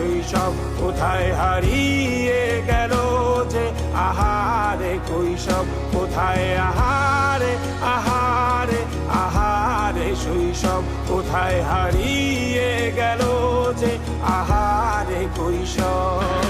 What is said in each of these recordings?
আহারে সব কোথায় হারিয়ে গেল যে আহারে কৈশব? কোথায় আহারে আহারে আহারে শৈশব? কোথায় হারিয়ে গেল যে আহারে কৈশব?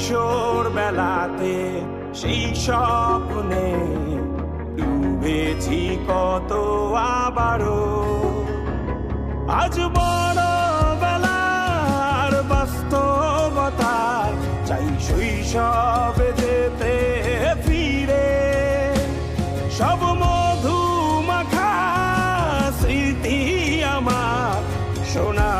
কিশোর বেলাতে সেই স্বপ্নে ডুবেছি কত আবারও। আজ বড় বেলার বাস্তবতায় চাই শৈশবে যেতে ফিরে। সব মধু মাখা স্মৃতি আমার সোনার